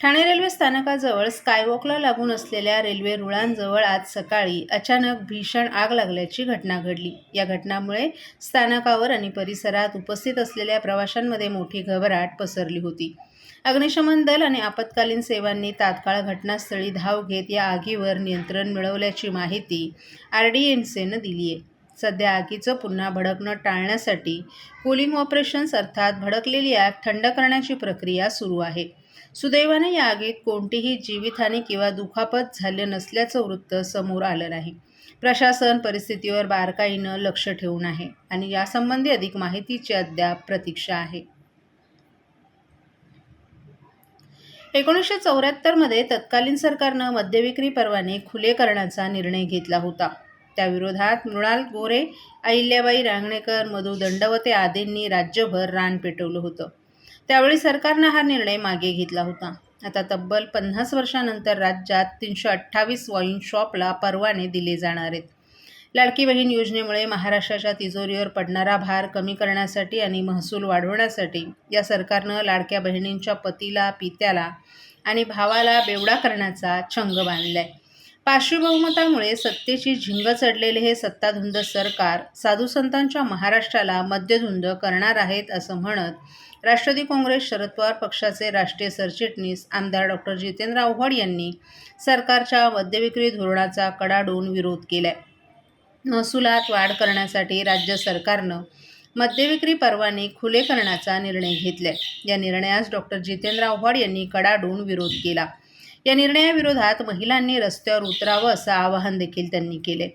Thane railway स्थानकाजवळ स्कायवॉकला लागून असलेल्या रेल्वे रुळांजवळ आज सकाळी अचानक भीषण आग लागल्याची घटना घडली. या घटनामुळे स्थानकावर आणि परिसरात उपस्थित असलेल्या प्रवाशांमध्ये मोठी घबराट पसरली होती. अग्निशमन दल आणि आपत्कालीन सेवांनी तात्काळ घटनास्थळी धाव घेत या आगीवर नियंत्रण मिळवल्याची माहिती आर डी एम सीनं दिली आहे. सध्या आगीचं पुन्हा भडकणं टाळण्यासाठी कूलिंग ऑपरेशन्स अर्थात भडकलेली आग थंड करण्याची प्रक्रिया सुरू आहे. सुदैवाने या आगीत कोणतीही जीवितहानी किंवा दुखापत झाले नसल्याचं वृत्त समोर आलं नाही. प्रशासन परिस्थितीवर बारकाईनं लक्ष ठेवून आहे आणि यासंबंधी अधिक माहितीची अद्याप प्रतीक्षा आहे. एकोणीसशे चौऱ्याहत्तरमध्ये तत्कालीन सरकारनं मद्यविक्री परवाने खुले करण्याचा निर्णय घेतला होता. त्याविरोधात मृणाल गोरे अहिल्याबाई रांगणेकर मधु दंडवते आदींनी राज्यभर रान पेटवलं होतं. त्यावेळी सरकारनं हा निर्णय मागे घेतला होता. आता तब्बल पन्नास वर्षानंतर राज्यात तीनशे अठ्ठावीस वाईन शॉपला परवाने दिले जाणार आहेत. लाडकी बहीण योजनेमुळे महाराष्ट्राच्या तिजोरीवर पडणारा भार कमी करण्यासाठी आणि महसूल वाढवण्यासाठी या सरकारनं लाडक्या बहिणींच्या पतीला पित्याला आणि भावाला बेवडा करण्याचा छंग बांधलाय. आहे बहुमतामुळे सत्तेची झिंग चढलेले हे सत्ताधुंद सरकार साधुसंतांच्या महाराष्ट्राला मद्यधुंद करणार आहेत असं म्हणत राष्ट्रवादी काँग्रेस शरद पवार पक्षाचे राष्ट्रीय सरचिटणीस आमदार डॉक्टर जितेंद्र आव्हाड यांनी सरकारच्या मद्यविक्री धोरणाचा कडाडून विरोध केलाय. महसुलात वाढ करण्यासाठी राज्य सरकारनं मद्यविक्री परवाने खुले करण्याचा निर्णय घेतलाय. या निर्णयास डॉक्टर जितेंद्र आव्हाड यांनी कडाडून विरोध केला. या निर्णयाविरोधात महिलांनी रस्त्यावर उतरावं असं आवाहन देखील त्यांनी केले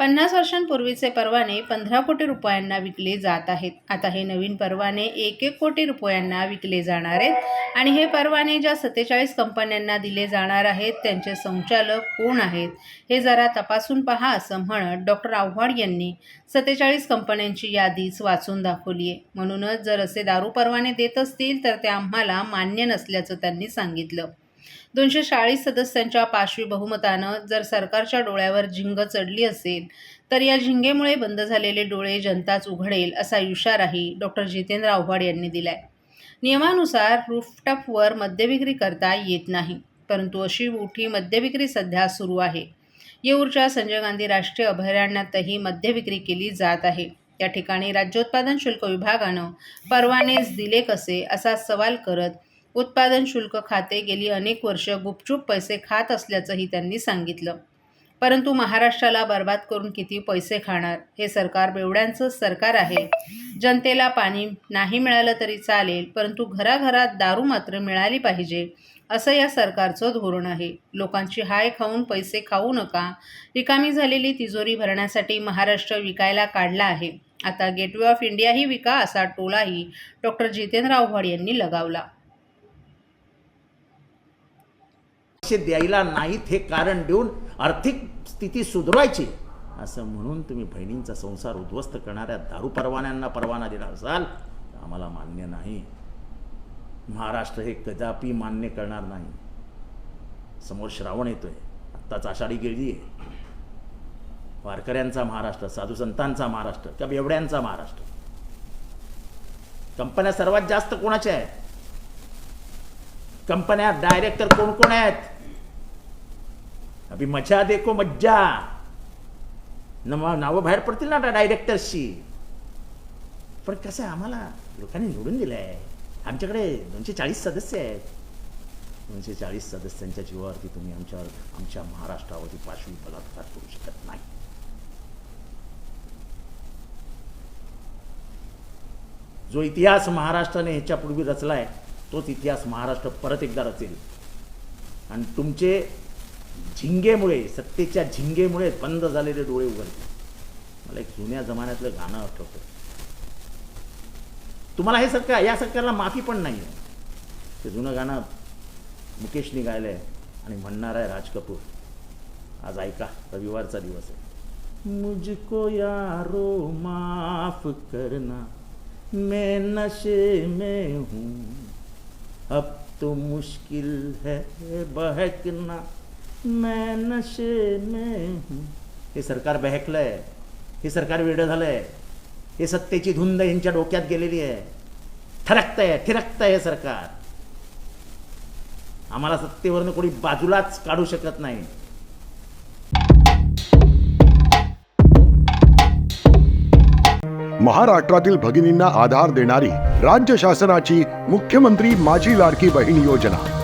पन्नास वर्षांपूर्वीचे परवाने पंधरा कोटी रुपयांना विकले जात आहेत. आता हे नवीन परवाने एक एक कोटी रुपयांना विकले जाणार आहेत. आणि हे परवाने ज्या सत्तेचाळीस कंपन्यांना दिले जाणार आहेत त्यांचे संचालक कोण आहेत हे जरा तपासून पहा असं म्हणत डॉक्टर आव्हाड यांनी सत्तेचाळीस कंपन्यांची यादीच वाचून दाखवली आहे. म्हणूनच जर असे दारू परवाने देत असतील तर ते आम्हाला मान्य नसल्याचं त्यांनी सांगितलं. दोनशे चाळीस सदस्यांच्या पाशवी बहुमतानं जर सरकारच्या डोळ्यावर झिंग चढली असेल तर या झिंगेमुळे बंद झालेले डोळे जनताच उघडेल असा इशाराही डॉक्टर जितेंद्र आव्हाड यांनी दिलाय. नियमानुसार रूफटॉपवर मद्यविक्री करता येत नाही परंतु अशी मोठी मद्यविक्री सध्या सुरू आहे. येऊरच्या संजय गांधी राष्ट्रीय अभयारण्यातही मद्यविक्री केली जात आहे. या ठिकाणी राज्योत्पादन शुल्क विभागानं परवानेच दिले कसे असा सवाल करत उत्पादन शुल्क खाते गेली अनेक वर्ष गुपचूप पैसे खात असल्याचंही त्यांनी सांगितलं. परंतु महाराष्ट्राला बर्बाद करून किती पैसे खाणार? हे सरकार बेवड्यांचं सरकार आहे. जनतेला पाणी नाही मिळालं तरी चालेल परंतु घराघरात दारू मात्र मिळाली पाहिजे असं या सरकारचं धोरण आहे. लोकांची हाय खाऊन पैसे खाऊ नका. रिकामी झालेली तिजोरी भरण्यासाठी महाराष्ट्र विकायला काढला आहे. आता गेटवे ऑफ इंडियाही विका असा टोलाही डॉक्टर जितेंद्र आव्हाड यांनी लगावला. लक्ष द्यायला नाहीत हे कारण देऊन आर्थिक स्थिती सुधारायची असं म्हणून तुम्ही बहिणींचा संसार उद्ध्वस्त करणाऱ्या दारू परवान्यांना परवाना दिला असाल तर आम्हाला मान्य नाही. महाराष्ट्र हे कदापि मान्य करणार नाही. समोर श्रावण येतोय. आत्ताच आषाढी गेली आहे. वारकऱ्यांचा महाराष्ट्र साधू संतांचा महाराष्ट्र त्या बेवड्यांचा महाराष्ट्र. कंपन्या सर्वात जास्त कोणाच्या आहेत? कंपन्या डायरेक्टर कोण कोण आहेत? अभि मजा देखो मज्जा। नव नावं बाहेर पडतील ना डायरेक्टर्सची पण कसं आहे आम्हाला लोकांनी निवडून दिलं आहे आमच्याकडे दोनशे चाळीस सदस्य आहेत. दोनशे चाळीस सदस्यांच्या जीवावरती तुम्ही आमच्यावर आमच्या महाराष्ट्रावरती पाशवी बलात्कार करू शकत नाही. जो इतिहास महाराष्ट्राने ह्याच्यापूर्वी रचला आहे तोच इतिहास महाराष्ट्र परत एकदा रचेल. आणि तुमचे झिंगेमुळे सत्तेच्या झिंगेमुळे बंद झालेले डोळे उघडले. मला एक जुन्या जमान्यातलं गाणं आठवतं. तुम्हाला हे सरकार या सरकारला माफी पण नाही आहे ते जुनं गाणं मुकेशनी गायलं आहे आणि म्हणणार आहे राज कपूर. आज ऐका रविवारचा दिवस आहे. मुझको यारो माफ करना मैं नशे में हूँ। अब तो मुश्किल है बहकना। मैं नशे में हे सरकार बहकलंय. हे सरकार वेडं झालंय. हे सत्तेची धुंद यांच्या डोक्यात गेलेली आहे. ठरकतंय ठिरकतंय हे सरकार. आम्हाला सत्तेवरनं कोणी बाजूलाच काढू शकत नाही. महाराष्ट्रातील भगिनींना आधार देणारी राज्य शासनाची मुख्यमंत्री माझी लाडकी बहीण योजना.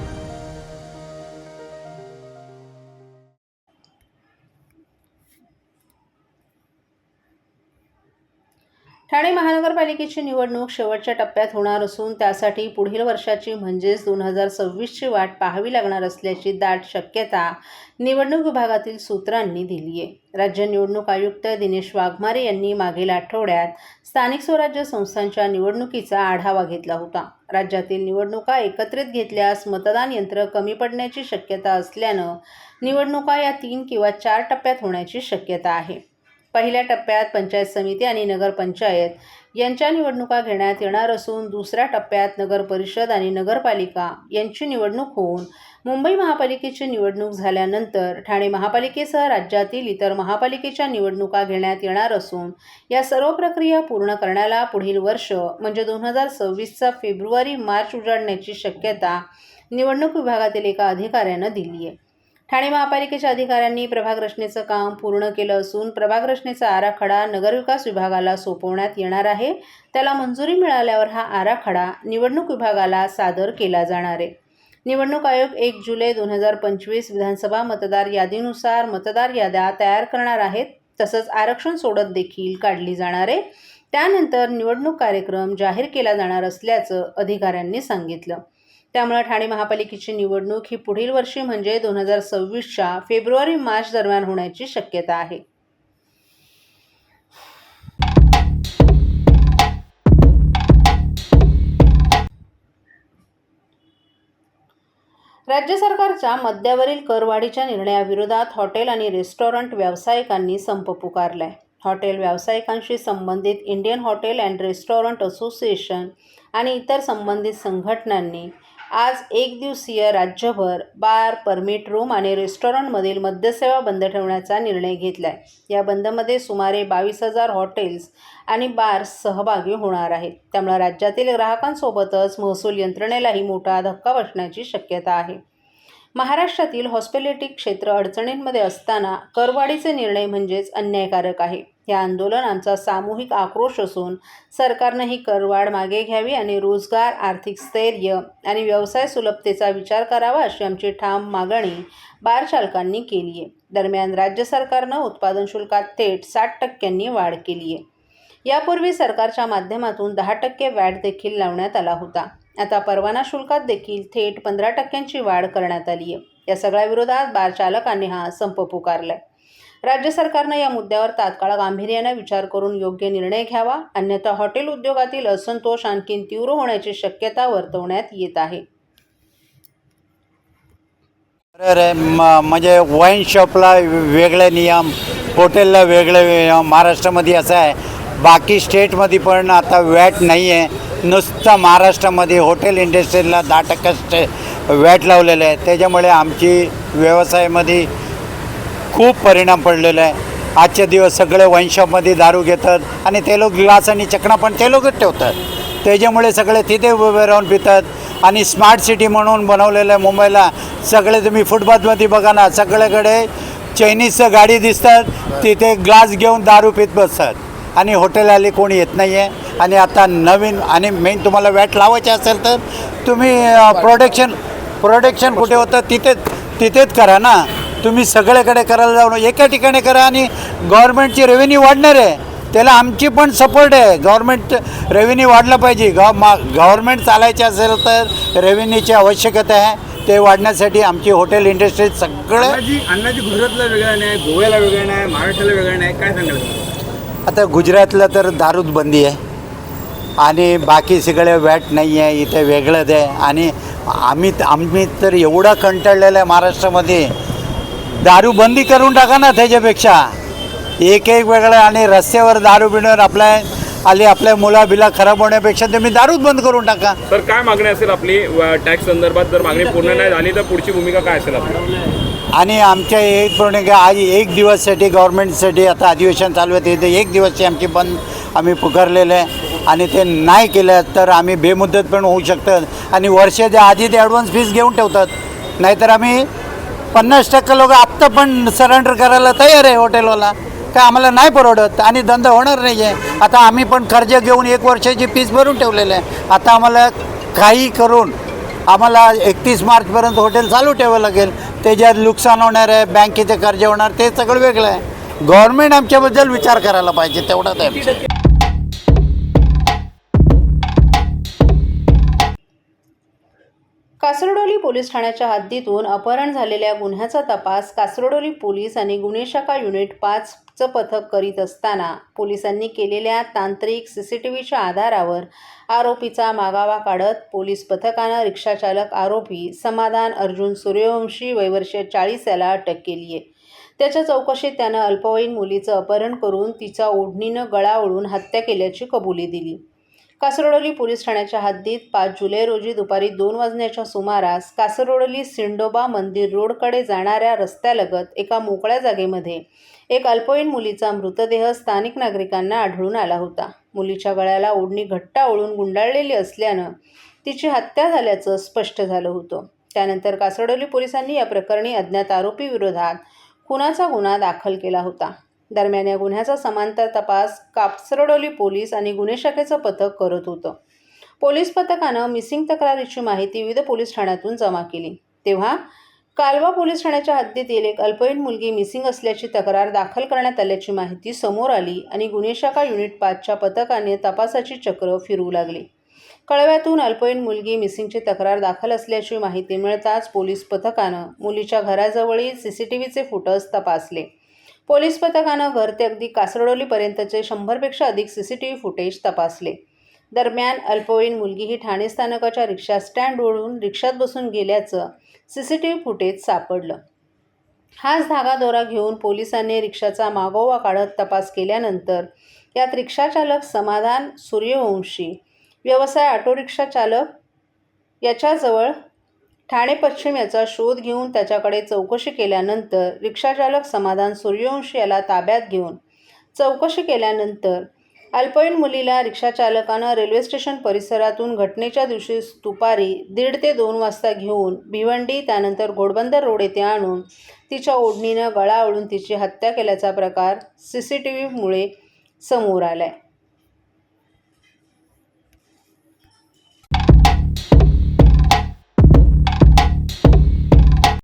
ठाणे महानगरपालिकेची निवडणूक शेवटच्या टप्प्यात होणार असून त्यासाठी पुढील वर्षाची म्हणजेच दोन हजार सव्वीसची वाट पाहावी लागणार असल्याची दाट शक्यता निवडणूक विभागातील सूत्रांनी दिली आहे. राज्य निवडणूक आयुक्त दिनेश वाघमारे यांनी मागील आठवड्यात स्थानिक स्वराज्य संस्थांच्या निवडणुकीचा आढावा घेतला होता. राज्यातील निवडणुका एकत्रित घेतल्यास मतदान यंत्र कमी पडण्याची शक्यता असल्यानं निवडणुका या तीन किंवा चार टप्प्यात होण्याची शक्यता आहे. पहिल्या टप्प्यात पंचायत समिती आणि नगरपंचायत यांच्या निवडणुका घेण्यात येणार असून दुसऱ्या टप्प्यात नगर परिषद आणि नगरपालिका यांची निवडणूक होऊन मुंबई महापालिकेची निवडणूक झाल्यानंतर ठाणे महापालिकेसह राज्यातील इतर महापालिकेच्या निवडणुका घेण्यात येणार असून या सर्व प्रक्रिया पूर्ण करण्याला पुढील वर्ष म्हणजे दोन हजार सव्वीसचा फेब्रुवारी मार्च उजाडण्याची शक्यता निवडणूक विभागातील एका अधिकाऱ्यानं दिली आहे. ठाणे महापालिकेच्या अधिकाऱ्यांनी प्रभाग रचनेचं काम पूर्ण केलं असून प्रभाग रचनेचा आराखडा नगरविकास विभागाला सोपवण्यात येणार आहे. त्याला मंजुरी मिळाल्यावर हा आराखडा निवडणूक विभागाला सादर केला जाणार आहे. निवडणूक आयोग एक जुलै दोन हजार पंचवीस विधानसभा मतदार यादीनुसार मतदार याद्या तयार करणार आहेत. तसंच आरक्षण सोडत देखील काढली जाणार आहे. त्यानंतर निवडणूक कार्यक्रम जाहीर केला जाणार असल्याचं अधिकाऱ्यांनी सांगितलं. त्यामुळे ठाणे महापालिकेची निवडणूक ही पुढील वर्षी म्हणजे दोन हजार सव्वीसच्या फेब्रुवारी मार्च दरम्यान होण्याची शक्यता आहे. राज्य सरकारच्या मद्यावरील करवाढीच्या निर्णयाविरोधात हॉटेल आणि रेस्टॉरंट व्यावसायिकांनी संप पुकारलाय. हॉटेल व्यावसायिकांशी संबंधित Indian hotel and restaurant association आणि इतर संबंधित संघटनांनी आज एक दिवसीय राज्यभर बार परमिट रूम आणि रेस्टॉरंटमधील मद्यसेवा बंद ठेवण्याचा निर्णय घेतला आहे या बंदमध्ये सुमारे बावीस हजार हॉटेल्स आणि बार्स सहभागी होणार आहेत. त्यामुळे राज्यातील ग्राहकांसोबतच महसूल यंत्रणेलाही मोठा धक्का बसण्याची शक्यता आहे. महाराष्ट्रातील हॉस्पिटॅलिटी क्षेत्र अडचणींमध्ये असताना करवाढीचे निर्णय म्हणजेच अन्यायकारक आहे. या आंदोलन आमचा सामूहिक आक्रोश असून सरकारनं ही करवाढ मागे घ्यावी आणि रोजगार आर्थिक स्थैर्य आणि व्यवसाय सुलभतेचा विचार करावा अशी आमची ठाम मागणी बारचालकांनी केली आहे. दरम्यान राज्य सरकारनं उत्पादन शुल्कात थेट साठ टक्क्यांनी वाढ केली आहे. यापूर्वी सरकारच्या माध्यमातून दहा टक्के वॅट देखील लावण्यात आला होता. आता परवाना शुल्कात देखील थेट पंधरा टक्क्यांची वाढ करण्यात आली आहे. या सगळ्या विरोधात बार चालकांनी हा संप पुकारलाय. राज्य सरकारनं या मुद्द्यावर तात्काळ गांभीर्यानं विचार करून योग्य निर्णय घ्यावा अन्यथा हॉटेल उद्योगातील असंतोष आणखीन तीव्र होण्याची शक्यता वर्तवण्यात येत आहे. अरे म्हणजे वाईन शॉपला वेगळे नियम हॉटेलला वेगळे नियम महाराष्ट्रामध्ये असं आहे. बाकी स्टेटमध्ये पण आता वॅट नाही आहे. नुसतं महाराष्ट्रामध्ये हॉटेल इंडस्ट्रीला दहा टक्के स्टे वॅट लावलेलं आहे. त्याच्यामुळे आमची व्यवसायामध्ये खूप परिणाम पडलेला आहे. आजचे दिवस सगळे वाईनशॉपमध्ये दारू घेतात आणि ते लोक ग्लास आणि चकणा पण ते लोकच ठेवतात. त्याच्यामुळे सगळे तिथे उभे राहून पितात. आणि स्मार्ट सिटी म्हणून बनवलेलं आहे मुंबईला. सगळे तुम्ही फुटपाथमध्ये बघा ना सगळ्याकडे चायनीजचं गाडी दिसतात. तिथे ग्लास घेऊन दारू पित बसतात. आणि हॉटेल आले कोणी येत नाही आहे आणि आता नवीन आणि मेन तुम्हाला वॅट लावायचे असेल तर तुम्ही प्रोडक्शन प्रोडक्शन कुठे होतं तिथेच तिथेच करा ना. तुम्ही सगळ्याकडे करायला जाऊन एका ठिकाणी करा आणि गव्हर्मेंटची रेव्हेन्यू वाढणार आहे. त्याला आमची पण सपोर्ट आहे. गव्हर्मेंट रेव्हेन्यू वाढलं पाहिजे. गव मा गव्हर्मेंट चालायचे असेल तर रेव्हेन्यूची आवश्यकता आहे. ते वाढण्यासाठी आमची हॉटेल इंडस्ट्री सगळं अन्नाची गुजरातला वेगळा नाही गोव्याला वेगळा नाही महाराष्ट्राला वेगळा नाही. काय सांगायला आता गुजरातला तर दारूत बंदी आहे. आणि बाकी सगळे वॅट नाही आहे इथे वेगळंच आहे. आणि आम्ही आम्ही तर एवढा कंटाळलेलं आहे महाराष्ट्रामध्ये. दारू बंदी करून टाका ना त्याच्यापेक्षा. एक एक वेगळं आणि रस्त्यावर दारू बिणवर आपल्या आली आपल्या मुला बिला खराब होण्यापेक्षा तुम्ही दारूच बंद करून टाका. तर काय मागणी असेल आपली? टॅक्स संदर्भात जर मागणी पूर्ण नाही झाली तर पुढची भूमिका काय असेल आपली? आणि आमच्या एक पूर्ण आज एक दिवससाठी गव्हर्नमेंटसाठी आता अधिवेशन चालू आहे ते एक दिवसची आमची बंद आम्ही पुकारलेलं आहे. आणि ते नाही केलं तर आम्ही बेमुदत पण होऊ शकतं. आणि वर्षाच्या आधी ते ॲडव्हान्स फीस घेऊन ठेवतात. नाहीतर आम्ही पन्नास टक्के लोक आत्ता पण सरेंडर करायला तयार आहे हॉटेलवाला काय आम्हाला नाही परवडत आणि धंदा होणार नाही आहे आता आम्ही पण कर्ज घेऊन एक वर्षाची फीस भरून ठेवलेलं आहे. आता आम्हाला काही करून आम्हाला एकतीस मार्चपर्यंत हॉटेल चालू ठेवावं लागेल. त्याच्यात नुकसान होणार आहे बँकेचे कर्ज होणार ते सगळं वेगळं आहे. गव्हर्नमेंट आमच्याबद्दल विचार करायला पाहिजे तेवढंच आहे पोलीस ठाण्याच्या हद्दीतून अपहरण झालेल्या गुन्ह्याचा तपास कासरडोली पोलीस आणि गुन्हे शाखा युनिट पाचचं पथक करीत असताना पोलिसांनी केलेल्या तांत्रिक सी सी टी व्हीच्या आधारावर आरोपीचा मागावा काढत पोलीस पथकानं रिक्षाचालक आरोपी समाधान अर्जुन सूर्यवंशी वयवर्ष चाळीस याला अटक केली आहे. त्याच्या चौकशीत त्यानं अल्पवयीन मुलीचं अपहरण करून तिचा ओढणीनं गळा ओढून हत्या केल्याची कबुली दिली. कासरडोली पोलीस ठाण्याच्या हद्दीत पाच जुलै रोजी दुपारी दोन वाजण्याच्या सुमारास कासरोडोली सिंडोबा मंदिर रोडकडे जाणाऱ्या रस्त्यालगत एका मोकळ्या जागेमध्ये एक अल्पवयीन मुलीचा मृतदेह स्थानिक नागरिकांना आढळून आला होता. मुलीच्या गळ्याला ओढणी घट्ट ओळून गुंडाळलेली असल्यानं तिची हत्या झाल्याचं स्पष्ट झालं होतं. त्यानंतर कासरडोली पोलिसांनी या प्रकरणी अज्ञात आरोपीविरोधात खुनाचा गुन्हा दाखल केला होता. दरम्यान या गुन्ह्याचा समांतर तपास कापसरडोली पोलीस आणि गुन्हे शाखेचं पथक करत होतं. पोलीस पथकानं मिसिंग तक्रारीची माहिती विविध पोलीस ठाण्यातून जमा केली. तेव्हा कालवा पोलीस ठाण्याच्या हद्दीतील एक अल्पवयीन मुलगी मिसिंग असल्याची तक्रार दाखल करण्यात आल्याची माहिती समोर आली आणि गुन्हे शाखा युनिट पाचच्या पथकाने तपासाची चक्र फिरवू लागली. कळव्यातून अल्पवयीन मुलगी मिसिंगची तक्रार दाखल असल्याची माहिती मिळताच पोलीस पथकानं मुलीच्या घराजवळील सी सी टी व्हीचे फुटस तपासले. पोलीस पथकानं घर ते अगदी कासरडोलीपर्यंतचे शंभरपेक्षा अधिक C C T V footage तपासले. दरम्यान अल्पवयीन मुलगी ही ठाणे स्थानकाच्या रिक्षा स्टँड ओढून रिक्षात बसून गेल्याचं C C T V footage सापडलं. हाच धागा दोरा घेऊन पोलिसांनी रिक्षाचा मागोवा काढत तपास केल्यानंतर यात रिक्षाचालक समाधान सूर्यवंशी व्यवसाय ऑटो रिक्षा चालक याच्याजवळ ठाणे पश्चिम याचा शोध घेऊन त्याच्याकडे चौकशी केल्यानंतर रिक्षाचालक समाधान सूर्यवंशी याला ताब्यात घेऊन चौकशी केल्यानंतर अल्पवयीन मुलीला रिक्षाचालकानं रेल्वे स्टेशन परिसरातून घटनेच्या दिवशी दुपारी दीड ते दोन वाजता घेऊन भिवंडी त्यानंतर घोडबंदर रोड येथे आणून तिच्या ओढणीनं गळा ओढून तिची हत्या केल्याचा प्रकार सी सी टी व्हीमुळे समोर आला आहे